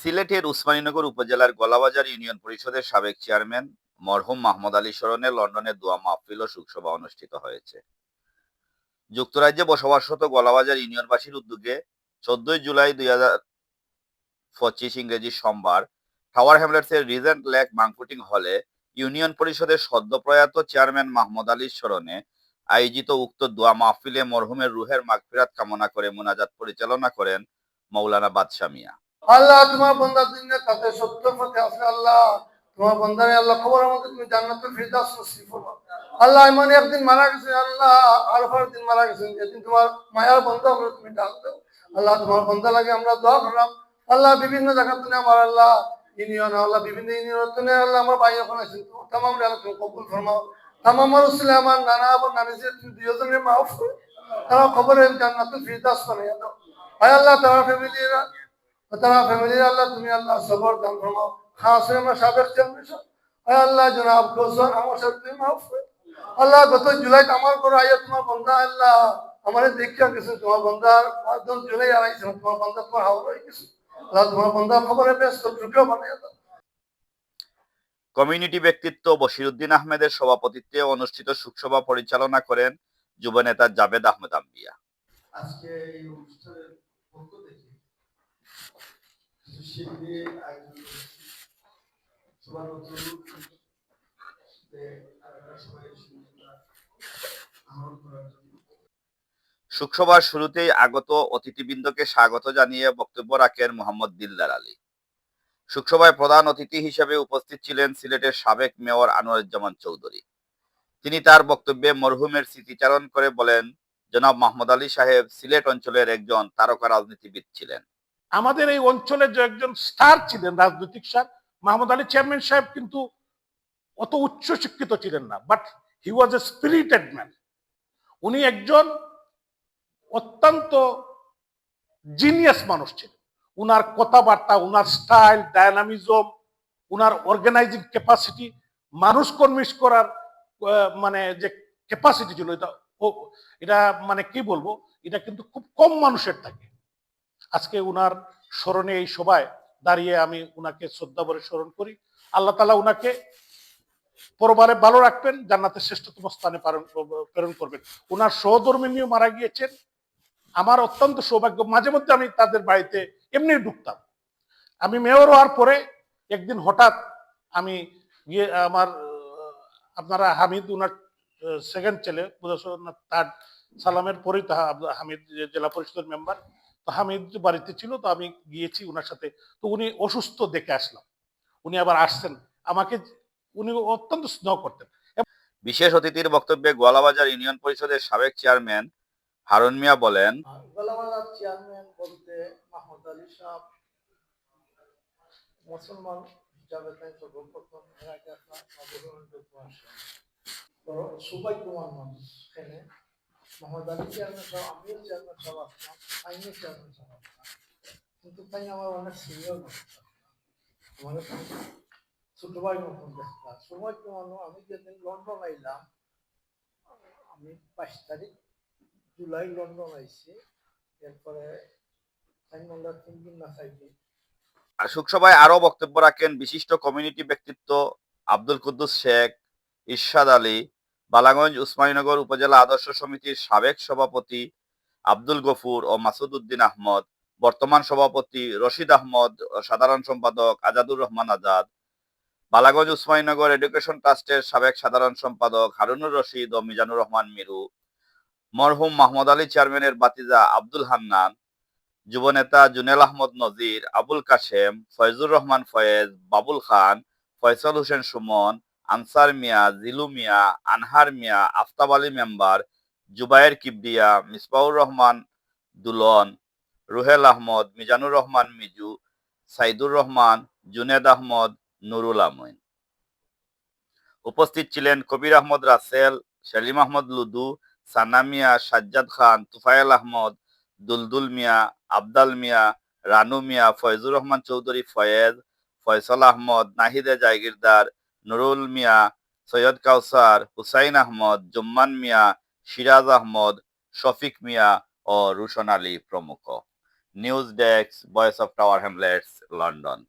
সিলেটের উসমানীনগর উপজেলার গলাবাজার ইউনিয়ন পরিষদের সাবেক চেয়ারম্যান মরহুম মাহমুদ আলী স্মরণে লন্ডনে দোয়া মাহফিল ও শোকসভা অনুষ্ঠিত হয়েছে। যুক্তরাজ্যে বসবাসরত গলাবাজার ইউনিয়নবাসীর উদ্যোগে চোদ্দই জুলাই দুই হাজার পঁচিশ ইংরেজি সোমবার টাওয়ার হ্যামলেটসের রিজেন্ট লেক বাংকুটিং হলে ইউনিয়ন পরিষদের সদ্যপ্রয়াত চেয়ারম্যান মাহমুদ আলীর স্মরণে আয়োজিত উক্ত দোয়া মাহফিলে মরহুমের রুহের মাগফিরাত কামনা করে মোনাজাত পরিচালনা করেন মৌলানা বাদশা মিয়া। আল্লাহ, তোমার বন্দার দিনে তাতে সত্য পথে আছে আল্লাহ। তোমার বন্দারে আল্লাহ, খবর আমাকে তুমি জান্নাতুল ফিরদাউস নসিব করো। আল্লাহ, এমন একদিন মারা গেছে, আল্লাহ আরফার দিন মারা গেছেন যেদিন তোমার মায়ার বন্ধা আমরা তুমি ডাক দাও। আল্লাহ, তোমার বন্ধা লাগে আমরা দোয়া করলাম। আল্লাহ, বিভিন্ন জায়গা তুমি আমার আল্লাহ, ইউনিয়ন, আল্লাহ, বিভিন্ন ইউনিয়ন তুমি আল্লাহ, আমার ভাই এখন আছেন। তামাম রে আল্লাহ তুমি কবুল ফরমাও। তামাম রসুল আমার, নানা এবং নানি যে তুমি দুজনের মাফ করো। তারা খবরে জান্নাতুল ফিরদাউস বানাইয়া দাও। ভাই আল্লাহ, তারা ফ্যামিলিরা তারা ফ্যামিলির আল্লাহ তুমি আল্লাহ সবর দান ফরমাও খাস আমরা সাবেক চেয়ারম্যান আয় আল্লাহ জনাব কৌশল আমার সাথে তুমি মাফ আল্লাহ গত জুলাই আমার করে তোমার বন্ধা আল্লাহ আমার কিছু তোমার বন্ধার দশ জুলাই আড়াইছে তোমার বন্ধা তোমার হাওড় হয়ে গেছে। আল্লাহ তোমার বন্ধা খবরে ব্যস্ত ঢুকেও বানিয়ে দাও। কমিউনিটি ব্যক্তিত্ব বশিরুদ্দিন আহমেদের সভাপতিত্বে অনুষ্ঠিত শোকসভা পরিচালনা করেন যুবনেতা জাভেদ আহমেদ আম্বিয়া। আজকে এই অনুষ্ঠানের পক্ষ থেকে কিছু শিল্পী আয়োজন করেছি সবার অনুরোধ যে আপনারা সবাই শিল্পীরা আহ্বান করার জন্য শোকসভার শুরুতেই আগত অতিথিবৃন্দকে স্বাগত জানিয়ে বক্তব্য রাখেন মোহাম্মদ দিলদার আলী। শোকসভায় প্রধান অতিথি হিসেবে উপস্থিত ছিলেন সিলেটের সাবেক মেয়র আনোয়ারুজ্জামান চৌধুরী। তিনি তার বক্তব্যে মরহুমের স্মৃতিচারণ করে বলেন, জনাব মাহমুদ আলী সাহেব সিলেট অঞ্চলের একজন তারকা রাজনীতিবিদ ছিলেন। আমাদের এই অঞ্চলের যে একজন স্টার ছিলেন, রাজনৈতিক স্টার, মাহমুদ আলী চেয়ারম্যান সাহেব কিন্তু অত উচ্চ শিক্ষিত ছিলেন না but he was a spirited man উনি একজন অত্যন্ত জিনিয়াস মানুষ ছিলেন। উনার কথাবার্তা, উনার স্টাইল ডায়নামিজম উনার অর্গানাইজিং ক্যাপাসিটি মানুষ কনভিন্স করার মানে যে ক্যাপাসিটি ছিল, এটা এটা মানে কি বলব, এটা কিন্তু খুব কম মানুষের থাকে। আজকে উনার স্মরণে এই সভায় দাঁড়িয়ে আমি উনাকে শ্রদ্ধা ভরে স্মরণ করি। আল্লাহ তালা উনাকে পরবারে ভালো রাখবেন, জান্নাতের শ্রেষ্ঠতম স্থানে প্রেরণ করবেন। উনার সহধর্মিনীও মারা গিয়েছেন। আমার অত্যন্ত সৌভাগ্য, মাঝে মধ্যে আমি তাদের বাড়িতে এমনি ঢুকতাম। আমি মেয়র হওয়ার পরে একদিন হঠাৎ আমি গিয়ে আমার, আপনারা হামিদ উনার সেকেন্ড ছেলে থার্ড সালামের পরেই তো হা- হামিদ জেলা পরিষদের মেম্বার তো হামিদ বাড়িতে ছিল তো আমি গিয়েছি উনার সাথে। তো উনি অসুস্থ দেখে আসলাম। উনি আবার আসছেন। আমাকে উনি অত্যন্ত স্নেহ করতেন। বিশেষ অতিথির বক্তব্যে গোয়ালাবাজার ইউনিয়ন পরিষদের সাবেক চেয়ারম্যান হারুন মিয়া বলেন গলামালার চেয়ারম্যান বলতে মাহমুদ আলী সাহেব মুসলমান হিসাবে তাই সর্বপ্রথম এর আগে আপনার নবগ্রহণযোগ্য আসে তো সৌভাগ্যবান মানুষ এখানে মোহাম্মদ আলী চেয়ারম্যান আমিও চেয়ারম্যান আসলাম আইনের চেয়ারম্যান আসলাম কিন্তু তাই আমার অনেক সিনিয়র মতন সৌভাগ্যবান আমি যেদিন লন্ডন আইলাম, আমি পাঁচ তারিখ, জুলাই লন্ডন আইছি। এরপরে তিন দিন না চাই দিন। আর শোকসভায় আরও বক্তব্য রাখেন বিশিষ্ট কমিউনিটি ব্যক্তিত্ব আব্দুল কুদ্দুস শেখ, ইরশাদ আলী বালাগঞ্জ উসমানীনগর উপজেলা আদর্শ সমিতির সাবেক সভাপতি আব্দুল গফুর ও মাসুদ উদ্দিন আহমদ, বর্তমান সভাপতি রশিদ আহমদ সাধারণ সম্পাদক আজাদুর রহমান আজাদ, বালাগঞ্জ উসমানীনগর এডুকেশন ট্রাস্টের সাবেক সাধারণ সম্পাদক হারুনুর রশিদ ও মিজানুর রহমান মিরু, মরহুম মাহমুদ আলী চেয়ারম্যানের বাতিজা আব্দুল হান্নান, যুবনেতা জুনেল আহমদ নজির, আবুল কাশেম, ফয়জুর রহমান ফয়েজ, বাবুল খান, ফয়সাল হোসেন সুমন আনসার মিয়া, জিলু মিয়া, আনহার মিয়া, আফতাব আলী মেম্বার, জুবায়ের কিবরিয়া মিসবাউর রহমান দুলন, রুহেল আহমদ, মিজানুর রহমান মিজু, সাইদুর রহমান, জুনেদ আহমদ, নুরুল আমিন উপস্থিত ছিলেন কবির আহমদ রাসেল, সেলিম আহমদ লুদু, সানা মিয়া, সাজ্জাদ খান, তুফায়েল আহমদ, দুলদুল মিয়া, আবদাল মিয়া, রানু মিয়া, ফয়জুর রহমান চৌধুরী ফয়েজ, ফয়সল আহমদ, নাহিদে জায়গিরদার নুরুল মিয়া, সৈয়দ কাউসার, হুসাইন আহমদ, জুম্মান মিয়া, সিরাজ আহমদ, শফিক মিয়া ও রুশন আলী প্রমুখ। News desk, voice of Tower Hamlets, London.